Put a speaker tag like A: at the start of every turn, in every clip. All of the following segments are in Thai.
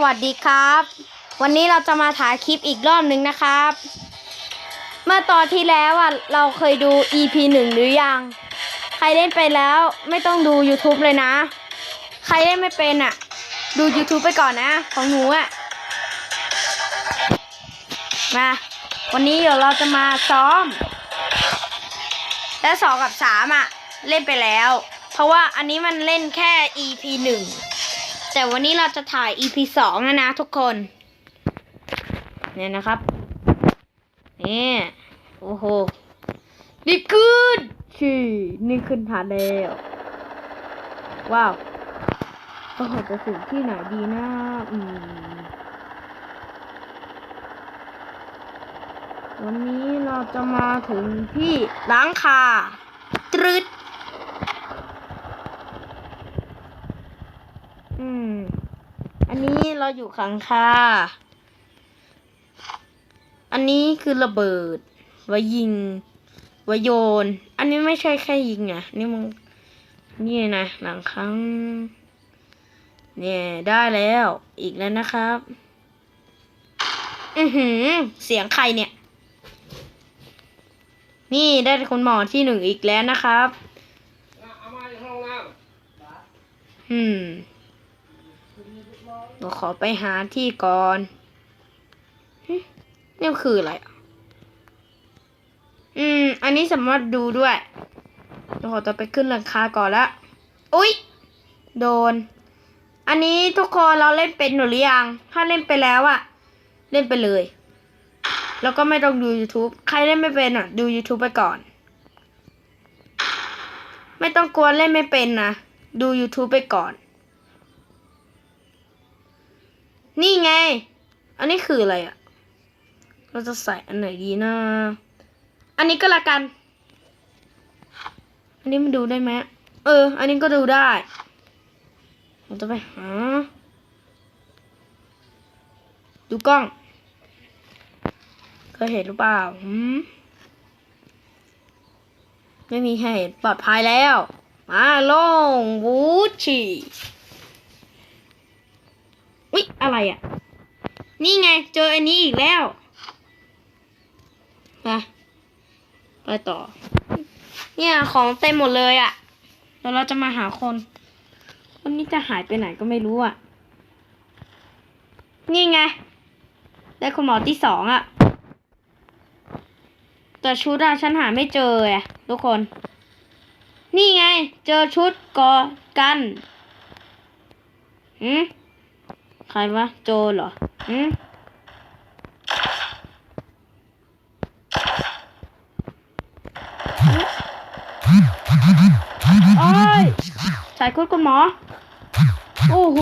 A: สวัสดีครับ วันนี้เราจะมาถ่ายคลิปอีกรอบหนึ่งนะครับ เมื่อตอนที่แล้วอะเราเคยดู EP หนึ่งหรือยัง ใครเล่นไปแล้วไม่ต้องดู YouTube เลยนะ ใครเล่นไม่เป็นอะ ดู YouTube ไปก่อนนะ ของหนูอะ มา วันนี้เดี๋ยวเราจะมาซ้อม และสองกับสามอะ เล่นไปแล้ว เพราะว่าอันนี้มันเล่นแค่ EP หนึ่ง แต่วันนี้เราจะถ่าย EP สองนะนะทุกคน เนี่ยนะครับนี่โอ้โหนี่ขึ้นชีนี่ขึ้นฐานแล้วว้าวโอ้โหจะถึงที่ไหนดีนะอืมวันนี้เราจะมาถึงที่ล้างคาตรึด อืม อันนี้ เราอยู่ขังคาอันนี้คือระเบิดไว้ยิงไว้โยน อันนี้ไม่ใช่แค่ยิงอะนี่มึงนี่นะหลังครั้ง เนี่ยได้แล้วอีกแล้วนะครับ อือหือ เสียงใครเนี่ย นี่ได้คนหมอที่หนึ่งอีกแล้วนะครับ
B: อามาจากห้อ น้
A: อืมเราขอไปหาที่ก่อนนี่คืออะไร อืม อันนี้สามารถดูด้วยเราขอตัวไปขึ้นหลังคาก่อนละอุ๊ย โดน อันนี้ทุกคนเราเล่นเป็นหรือยัง ถ้าเล่นไปแล้วอะเล่นไปเลย แล้วก็ไม่ต้องดู YouTube ใครเล่นไม่เป็นอะดู YouTube ไปก่อน ไม่ต้องกลัวเล่นไม่เป็นนะ ดู YouTube ไปก่อน นี่ไง อันนี้คืออะไรอะ่ะเราจะใส่อันไหนดีนะ อันนี้ก็ละกัน อันนี้มันดูได้ไหมเออ อันนี้ก็ดูได้เราจะไปหา ดูกล้องเคยเห็นหรือเปล่าหืมไม่มีใครเห็นปลอดภัยแล้ว มาลงวูชี อุ๊ย อะไรอะ นี่ไง เจออันนี้อีกแล้วไปไปต่อ เนี่ยของเต็มหมดเลยอะเดี๋ยวเราจะมาหาคน คนนี้จะหายไปไหนก็ไม่รู้อะ นี่ไง ได้คุณหมอที่สองอะ แต่ชุดอะฉันหาไม่เจอไงทุกคน นี่ไง เจอชุดกอกันหืม รวะโจเหรอหืมโอ้ยใส่คุดคุณหมอ โอ้โห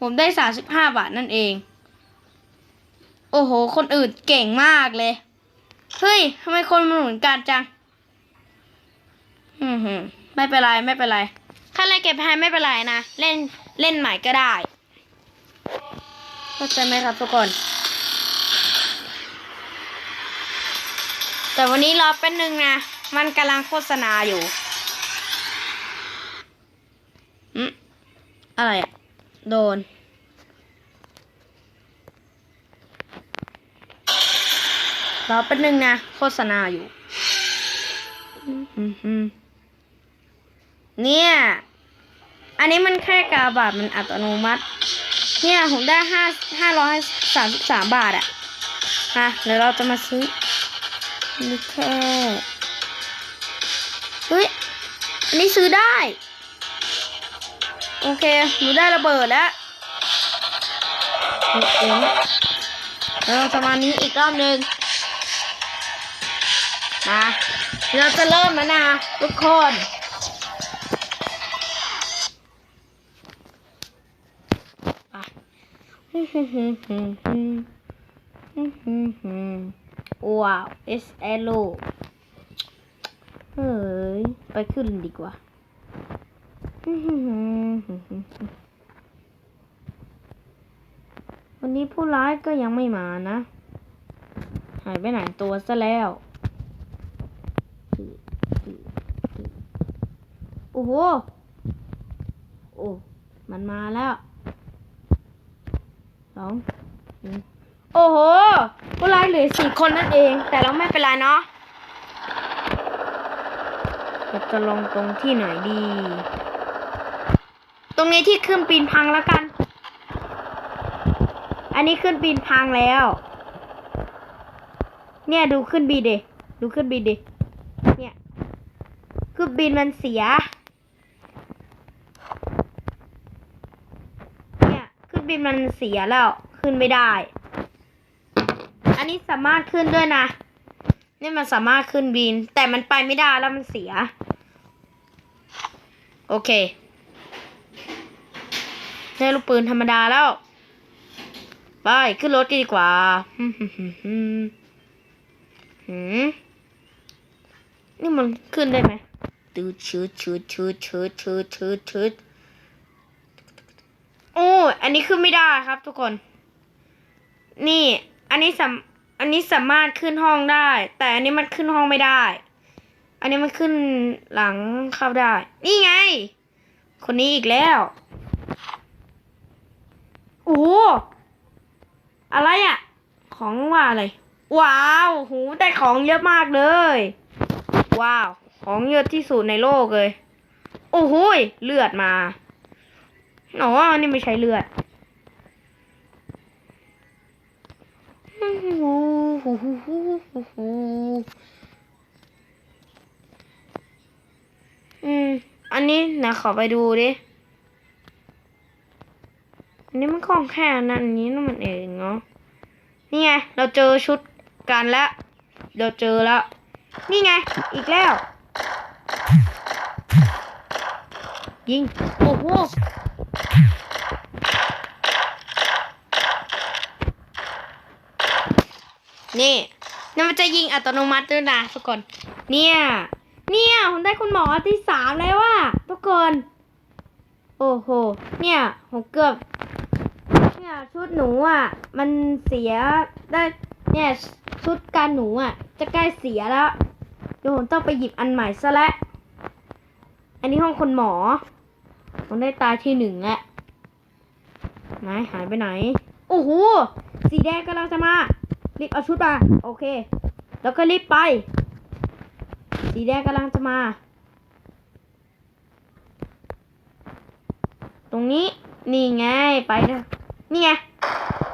A: ผมได้สามสิบห้าบาทนั่นเอง โอ้โห คนอื่นเก่งมากเลย เฮ้ยทำไมคนมันเหมือนกันจัง อืมฮึ ไม่เป็นไรไม่เป็นไรถ้าอะไรเก็บให้ไม่เป็นไรนะ เล่นเล่นใหม่ก็ได้เข้าใจไหมครับทุกคน แต่วันนี้รอแป๊บนึงนะ มันกำลังโฆษณาอยู่อืมอะไรอะโดนรอแป๊บนึงนะ โฆษณาอยู่ อืมอืม เนี่ย อันนี้มันแค่กาบาทมันอัตโนมัติ เนี่ยผมได้ห้าห้าร้อยสามสิบสามบาทอะฮะเดี๋ยวเราจะมาซื้อนี่แค่เฮ้ยอันนี้ซื้อได้ โอเคหนูได้ระเบิดแล้วโอเคแล้วเราจะมานี้อีกรอบหนึ่งมาเราจะเริ่มแล้วนะทุกคน ว้าว S L O เฮ้ย ไปขึ้นดีกว่าวันนี้ผู้ร้ายก็ยังไม่มานะ หายไปไหนตัวซะแล้ว โอ้โห โอ้ มันมาแล้ว องโอ้โหผู้ร้ายเหลือสี่คนนั่นเอง แต่เราไม่เป็นไรเนาะเราจะลงตรงที่ไหนดี ตรงนี้ที่ขึ้นปีนพังแล้วกัน อันนี้ขึ้นปีนพังแล้ว เนี่ยดูขึ้นบีดิดูขึ้นบีดิเนี่ย ขึ้นบินมันเสีย เนี่ยขึ้น บินมันเสียแล้วขึ้นไม่ได้ อันนี้สามารถขึ้นด้วยนะ นี่มันสามารถขึ้นบิน แต่มันไปไม่ได้แล้วมันเสีย โอเคได้ลูกปืนธรรมดาแล้ว ไป ขึ้นรถกันดีกว่าหืมนี่มันขึ้นได้ไหมตืดชืดชืดชืดชืดชืดชืดชืด อ้อันนี้ขึ้นไม่ได้ครับทุกคน นี่ อันนี้สามอันนี้สามารถขึ้นห้องได้ แต่อันนี้มันขึ้นห้องไม่ได้ อันนี้มันขึ้นหลังเข้าได้ นี่ไง คนนี้อีกแล้วโอ้โหอะไรอะของว่าอะไร ว้าวโหได้ของเยอะมากเลย ว้าว ของเยอะที่สุดในโลกเลย โอ้โหเลือดมา อ๋อนี่ไม่ใช่เลือดอืม อันนี้นะขอไปดูดิ อันนี้มันของแค่นั้นนี้นั่นมันเองเนาะ นี่ไง เราเจอชุดกันแล้ว เราเจอแล้ว นี่ไง อีกแล้ว ยิง โอ้โห นี่นี่มันจะยิงอัตโนมัติด้วยนะทุกคน เนี่ย เนี่ยผมได้คุณหมอที่สามแล้วว่ะทุกคน โอ้โห เนี่ย ผมเกือบ เนี่ยชุดหนูอะ มันเสียได้ เนี่ยชุดการหนูอะ จะใกล้เสียแล้ว เดี๋ยวผมต้องไปหยิบอันใหม่ซะแล้ว อันนี้ห้องคนหมอ ผมได้ตาที่หนึ่งแล้วไหนหายไปไหน โอ้โห สีแดงกำลังจะมา รีบเอาชุดมา โอเค แล้วก็รีบไป สีแดงกำลังจะมา ตรงนี้ นี่ไง ไปเลยนี่ไง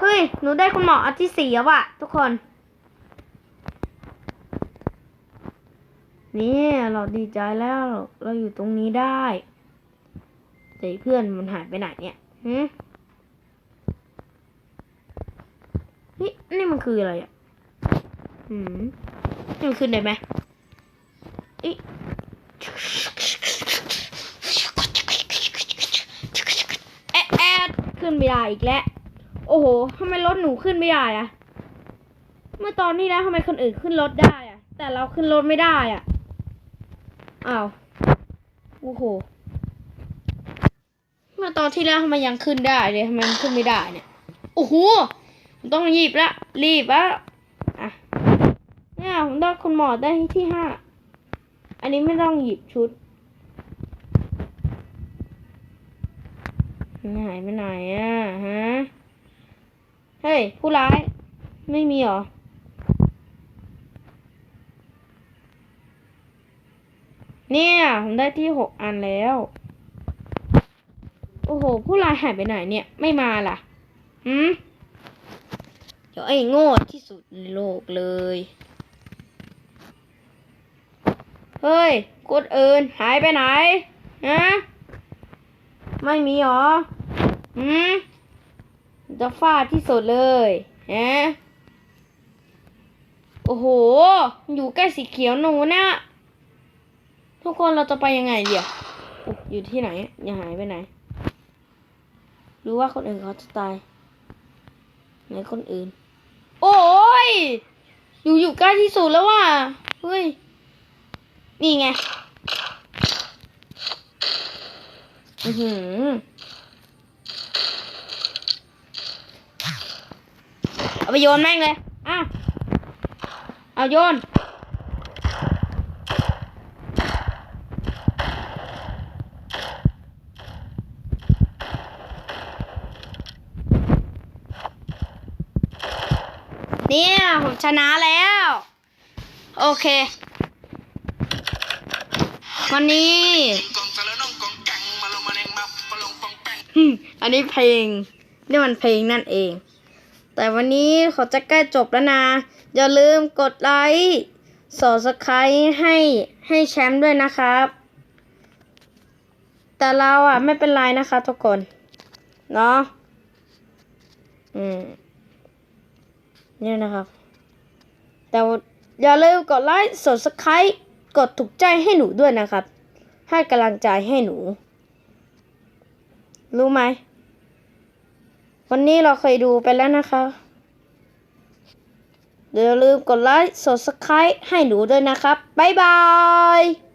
A: เฮ้ย หนูได้คุณหมออันที่สี่แล้วอะทุกคน นี่ เราดีใจแล้ว เราอยู่ตรงนี้ได้ แต่เพื่อนมันหายไปไหนเนี่ยหืมนี่นี่มันคืออะไรอะหืมนี่มันขึ้นได้ไหมอิแอะแอดขึ้นไม่ได้อีกแล้ว โอ้โหทำไมรถหนูขึ้นไม่ได้อะเมื่อตอนนี้แล้วทำไมคนอื่นขึ้นรถได้อะแต่เราขึ้นรถไม่ได้อะอ้าว โอ้โห ตอนที่แล้วทำไมยังขึ้นได้เลยทำไมขึ้นไม่ได้เนี่ยโอ้โหผมต้องรีบละรีบละอะเนี่ยผมได้คุณหมอได้ที่ห้าอันนี้ไม่ต้องหยิบชุดมันหายไปไหนอะฮะเฮ้ยผู้ร้ายไม่มีหรอเนี่ยผมได้ที่หกอันแล้ว อ้โห ผู้ร้ายหายไปไหนเนี่ย ไม่มาล่ะหืมเดี๋ยวไอ้โง่ที่สุดในโลกเลย เฮ้ยกดเอินหายไปไหนฮะไม่มีหรอหืมจะฟาดที่สุดเลยฮะโอ้โห อยู่ใกล้สีเขียวหนูนี่ยทุกคนเราจะไปยังไงเดี๋ยวอยอยู่ที่ไหน อย่าหายไปไหน หรือว่าคนอื่นเขาจะตายไหนคนอื่น โอ้ย อยู่อยู่ใกล้ที่สุดแล้วว่ะเฮ้ย นี่ไง อือหือเอาไปโยนแม่งเลย อะ เอาโยน อ ผม ชนะแล้ว โอเค วันนี้อืมอันนี้เพลงนี่มันเพลงนั่นเอง แต่วันนี้ขอจะใกล้จบแล้วนะ อย่าลืมกดไลค์สอสไครให้ให้แชมป์ด้วยนะครับ แต่เราอะไม่เป็นไรนะคะทุกคน เนาะอืมนี่นะครับ แต่อย่าลืมกดไลค์สดสไครต์กดถูกใจให้หนูด้วยนะครับ ให้กำลังใจให้หนู รู้ไหม วันนี้เราเคยดูไปแล้วนะคะเดี๋ยวอย่าลืมกดไลค์สดสไครต์ให้หนูด้วยนะครับ บ๊ายบาย